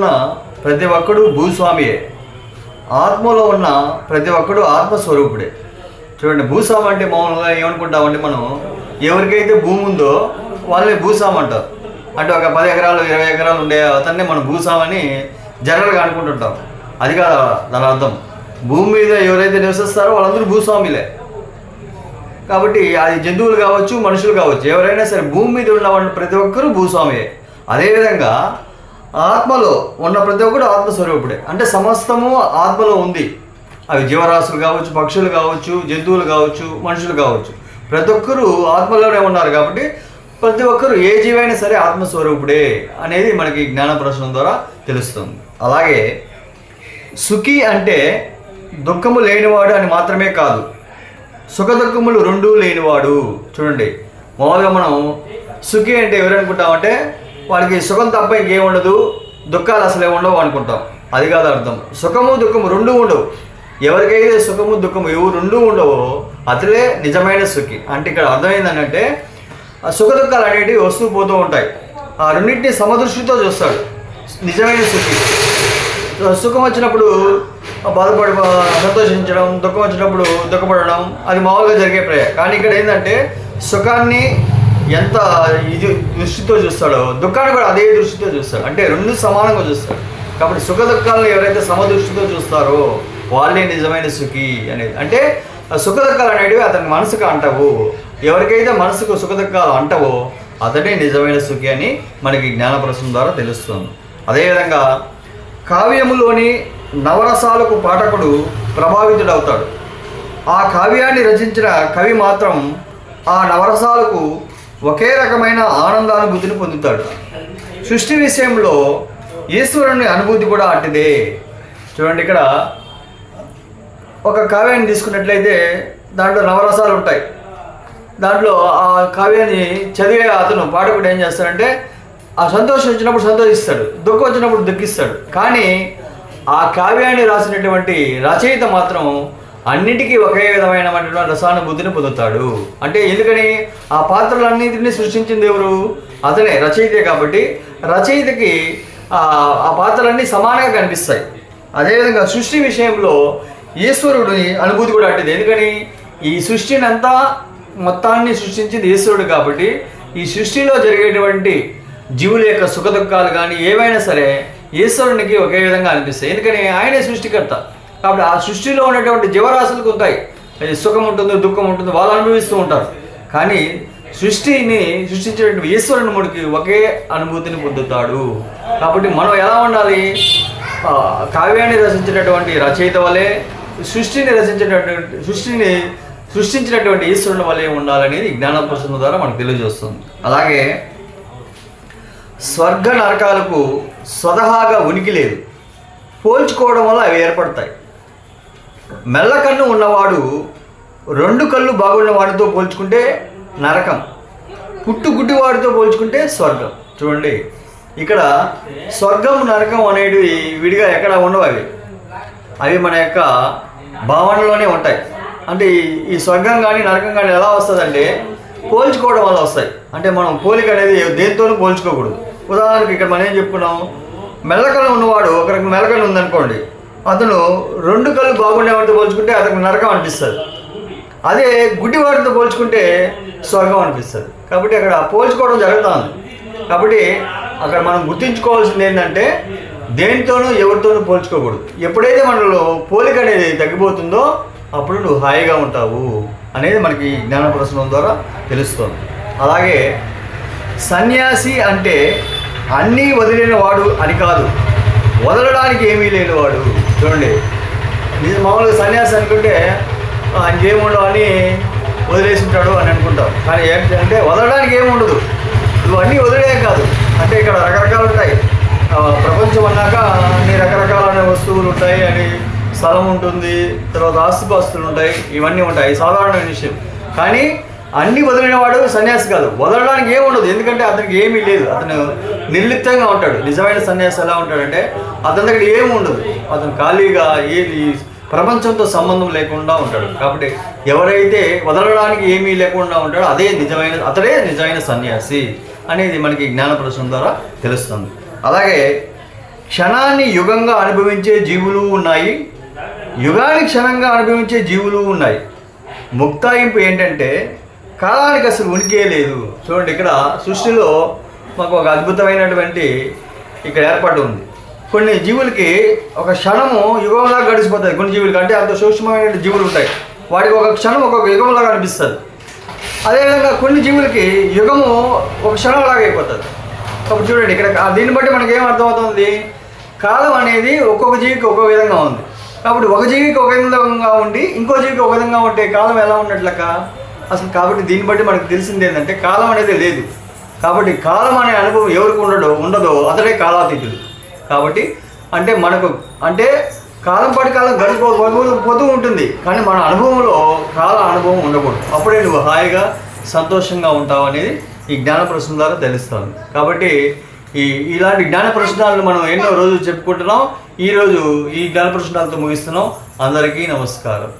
ఉన్న ప్రతి ఒక్కడు భూస్వామియే. ఆత్మలో ఉన్న ప్రతి ఒక్కడు ఆత్మస్వరూపుడే. చూడండి భూస్వామి అంటే మామూలుగా ఏమనుకుంటామంటే మనం ఎవరికైతే భూమి ఉందో వాళ్ళని భూస్వామి అంటారు. అంటే ఒక పది ఎకరాలు ఇరవై ఎకరాలు ఉండే అతన్ని మనం భూస్వామని జనరల్గా అనుకుంటుంటాం. అది కాదు దాని అర్థం. భూమి మీద ఎవరైతే నివసిస్తారో వాళ్ళందరూ భూస్వామిలే. కాబట్టి అది జంతువులు కావచ్చు మనుషులు కావచ్చు ఎవరైనా సరే భూమి మీద ఉన్న వాళ్ళు ప్రతి ఒక్కరూ భూస్వామియే. అదేవిధంగా ఆత్మలో ఉన్న ప్రతి ఒక్కడు ఆత్మస్వరూపుడే. అంటే సమస్తము ఆత్మలో ఉంది. అవి జీవరాశులు కావచ్చు పక్షులు కావచ్చు జంతువులు కావచ్చు మనుషులు కావచ్చు. ప్రతి ఒక్కరూ ఆత్మలోనే ఉన్నారు కాబట్టి ప్రతి ఒక్కరు ఏ జీవైనా సరే ఆత్మస్వరూపుడే అనేది మనకి జ్ఞాన ప్రశ్న ద్వారా తెలుస్తుంది. అలాగే సుఖి అంటే దుఃఖము లేనివాడు అని మాత్రమే కాదు. సుఖ దుఃఖములు రెండూ లేనివాడు. చూడండి మామూలుగా మనం సుఖి అంటే ఎవరనుకుంటామంటే వాడికి సుఖం తప్ప ఇంకేం ఉండదు. దుఃఖాలు అసలే ఉండవు అనుకుంటాం. అది కాదు అర్థం. సుఖము దుఃఖము రెండూ ఉండవు. ఎవరికైతే సుఖము దుఃఖము ఇవి రెండూ ఉండవో అతడే నిజమైన సుఖి. అంటే ఇక్కడ అర్థం ఏంటంటే ఆ సుఖ దుఃఖాలు అనేటివి వస్తూ పోతూ ఉంటాయి. ఆ రెండింటిని సమదృష్టితో చూస్తాడు. నిజమైన సుఖి. సుఖం వచ్చినప్పుడు బాధపడి సంతోషించడం దుఃఖం వచ్చినప్పుడు దుఃఖపడడం అది మామూలుగా జరిగే ప్రయ కానీ ఇక్కడ ఏంటంటే సుఖాన్ని ఎంత ఇది దృష్టితో చూస్తాడో. దుఃఖాన్ని కూడా అదే దృష్టితో చూస్తాడు. అంటే రెండు సమానంగా చూస్తాడు. కాబట్టి సుఖ దుఃఖాలను ఎవరైతే సమదృష్టితో చూస్తారో వాళ్ళే నిజమైన సుఖి అనేది. అంటే సుఖ దుఃఖాలు అనేటివి అతని మనసుకు అంటవు. ఎవరికైతే మనసుకు సుఖ దుఃఖాలు అంటవో అతడే నిజమైన సుఖి అని మనకి జ్ఞానప్రసం ద్వారా తెలుస్తుంది. అదేవిధంగా కావ్యములోని నవరసాలకు పాఠకుడు ప్రభావితుడవుతాడు. ఆ కావ్యాన్ని రచించిన కవి మాత్రం ఆ నవరసాలకు ఒకే రకమైన ఆనందానుభూతిని పొందుతాడు. సృష్టి విషయంలో ఈశ్వరుని అనుభూతి కూడా అట్టిదే చూడండి ఇక్కడ ఒక కావ్యాన్ని తీసుకున్నట్లయితే దాంట్లో నవరసాలు ఉంటాయి. దాంట్లో ఆ కావ్యాన్ని చదివే అతను పాఠకుడు ఏం చేస్తాడంటే ఆ సంతోషం వచ్చినప్పుడు సంతోషిస్తాడు దుఃఖం వచ్చినప్పుడు దుఃఖిస్తాడు. కానీ ఆ కావ్యాన్ని రాసినటువంటి రచయిత మాత్రం అన్నిటికీ ఒకే విధమైన రసానుభూతిని పొందుతాడు. అంటే ఎందుకని? ఆ పాత్రలన్నింటినీ సృష్టించింది ఎవరు? అతనే రచయితే కాబట్టి రచయితకి ఆ పాత్రలన్నీ సమానంగా కనిపిస్తాయి. అదేవిధంగా సృష్టి విషయంలో ఈశ్వరుడి అనుభూతి కూడా అంటుంది. ఎందుకని? ఈ సృష్టిని అంతా మొత్తాన్ని సృష్టించింది ఈశ్వరుడు కాబట్టి ఈ సృష్టిలో జరిగేటువంటి జీవుల యొక్క సుఖ దుఃఖాలు కానీ ఏవైనా సరే ఈశ్వరునికి ఒకే విధంగా అనిపిస్తాయి. ఎందుకని? ఆయనే సృష్టికర్త. కాబట్టి ఆ సృష్టిలో ఉన్నటువంటి జీవరాశులకు ఉంటాయి. అది సుఖం ఉంటుంది దుఃఖం ఉంటుంది వాళ్ళు అనుభవిస్తూ ఉంటారు. కానీ సృష్టిని సృష్టించేటువంటి ఈశ్వరుని ముడికి ఒకే అనుభూతిని పొందుతాడు. కాబట్టి మనం ఎలా ఉండాలి? ఆ, కావ్యాన్ని రచించినటువంటి రచయిత వలె సృష్టిని రచించినటువంటి సృష్టిని సృష్టించినటువంటి ఈశ్వరుని వలె ఉండాలనేది జ్ఞాన ప్రసంగం ద్వారా మనకు తెలియజేస్తుంది. అలాగే స్వర్గ నరకాలకు స్వతహాగా ఉనికి లేదు. పోల్చుకోవడం వల్ల అవి ఏర్పడతాయి. మెల్లకన్ను ఉన్నవాడు రెండు కళ్ళు బాగున్న వాడితో పోల్చుకుంటే నరకం. పుట్టుగుడ్డి వాడితో పోల్చుకుంటే స్వర్గం. చూడండి ఇక్కడ స్వర్గం నరకం అనేటివి విడిగా ఎక్కడ ఉండవు అవి. అవి మన యొక్క భావనలోనే ఉంటాయి. అంటే ఈ- స్వర్గం కానీ నరకం కానీ ఎలా వస్తుందంటే పోల్చుకోవడం వల్ల వస్తాయి. అంటే మనం పోలిక అనేది దేనితోనూ పోల్చుకోకూడదు. ఉదాహరణకి ఇక్కడ మనం ఏం చెప్పుకున్నాం? మెల్లకలు ఉన్నవాడు ఒకరికి మెల్లకలు ఉందనుకోండి. అతను రెండు కళ్ళు బాగుండేవాడితో పోల్చుకుంటే అతనికి నరకం అనిపిస్తుంది. అదే గుడ్డివాడితో పోల్చుకుంటే స్వర్గం అనిపిస్తుంది. కాబట్టి అక్కడ పోల్చుకోవడం జరుగుతుంది. కాబట్టి అక్కడ మనం గుర్తుంచుకోవాల్సింది ఏంటంటే దేనితోనూ ఎవరితోనూ పోల్చుకోకూడదు. ఎప్పుడైతే మనలో పోలిక అనేది తగ్గిపోతుందో అప్పుడు నువ్వు హాయిగా ఉంటావు అనేది మనకి జ్ఞాన జ్ఞానప్రసనం ద్వారా తెలుస్తుంది. అలాగే సన్యాసి అంటే అన్నీ వదిలిన వాడు అని కాదు. వదలడానికి ఏమీ లేనివాడు. చూడండి. ఇది మామూలుగా సన్యాసి అనుకుంటే "ఆ, ఇంకేముండవు అని వదిలేసింటాడు అని అనుకుంటాం. కానీ ఏంటి అంటే వదలడానికి ఏమి ఉండదు. ఇవన్నీ వదిలే కాదు. అంటే ఇక్కడ రకరకాలు ఉంటాయి. ప్రపంచం అన్నాక అన్ని రకరకాలైన వస్తువులు ఉంటాయి. అని స్థలం ఉంటుంది తర్వాత ఆస్తిపాస్తులు ఉంటాయి. ఇవన్నీ ఉంటాయి. సాధారణమైన విషయం. కానీ అన్ని వదిలినవాడు సన్యాసి కాదు. వదలడానికి ఏమి ఉండదు. ఎందుకంటే అతనికి ఏమీ లేదు. అతను నిర్లిప్తంగా ఉంటాడు. నిజమైన సన్యాసి ఎలా ఉంటాడంటే అతని దగ్గర ఏమి ఉండదు. అతను ఖాళీగా ఏది ప్రపంచంతో సంబంధం లేకుండా ఉంటాడు. కాబట్టి ఎవరైతే వదలడానికి ఏమీ లేకుండా ఉంటాడో అదే నిజమైన అతడే నిజమైన సన్యాసి అనేది మనకి జ్ఞానప్రదర్శనం ద్వారా తెలుస్తుంది. అలాగే క్షణాన్ని యుగంగా అనుభవించే జీవులు ఉన్నాయి. యుగాన్ని క్షణంగా అనుభవించే జీవులు ఉన్నాయి. ముక్తాయింపు ఏంటంటే కాలానికి అసలు ఉనికే లేదు. చూడండి ఇక్కడ సృష్టిలో మాకు ఒక అద్భుతమైనటువంటి ఇక్కడ ఏర్పాటు ఉంది. కొన్ని జీవులకి ఒక క్షణము యుగంలాగా గడిచిపోతుంది కొన్ని జీవులకి అంటే అంత సూక్ష్మమైన జీవులు ఉంటాయి. వాటికి ఒక క్షణం ఒక్కొక్క యుగంలాగా అనిపిస్తుంది అదేవిధంగా కొన్ని జీవులకి యుగము ఒక క్షణంలాగా అయిపోతుంది. అప్పుడు చూడండి ఇక్కడ దీన్ని బట్టి మనకి ఏం అర్థమవుతుంది? కాలం అనేది ఒక్కొక్క జీవికి ఒక్కొక్క విధంగా ఉంది. కాబట్టి ఒక జీవికి ఒక విధంగా ఉండి ఇంకో జీవికి ఒక విధంగా ఉంటే కాలం ఎలా ఉన్నట్లక అసలు కాబట్టి దీన్ని బట్టి మనకు తెలిసింది ఏంటంటే కాలం అనేది లేదు. కాబట్టి కాలం అనే అనుభవం ఎవరికి ఉండడో ఉండదో అతడే కాలాతీతుడు. కాబట్టి అంటే మనకు అంటే కాలం పాటి కాలం గడిపో పోతూ ఉంటుంది. కానీ మన అనుభవంలో కాల అనుభవం ఉండకూడదు. అప్పుడే నువ్వు హాయిగా సంతోషంగా ఉంటావు అనేది ఈ జ్ఞాన ప్రశ్న ద్వారా తెలుస్తాను కాబట్టి ఈ ఇలాంటి జ్ఞాన ప్రశ్నలను మనం ఎన్నో రోజులు చెప్పుకుంటున్నాం. ఈరోజు ఈ జ్ఞాన ప్రశ్నలతో ముగిస్తున్నాం. అందరికీ నమస్కారం.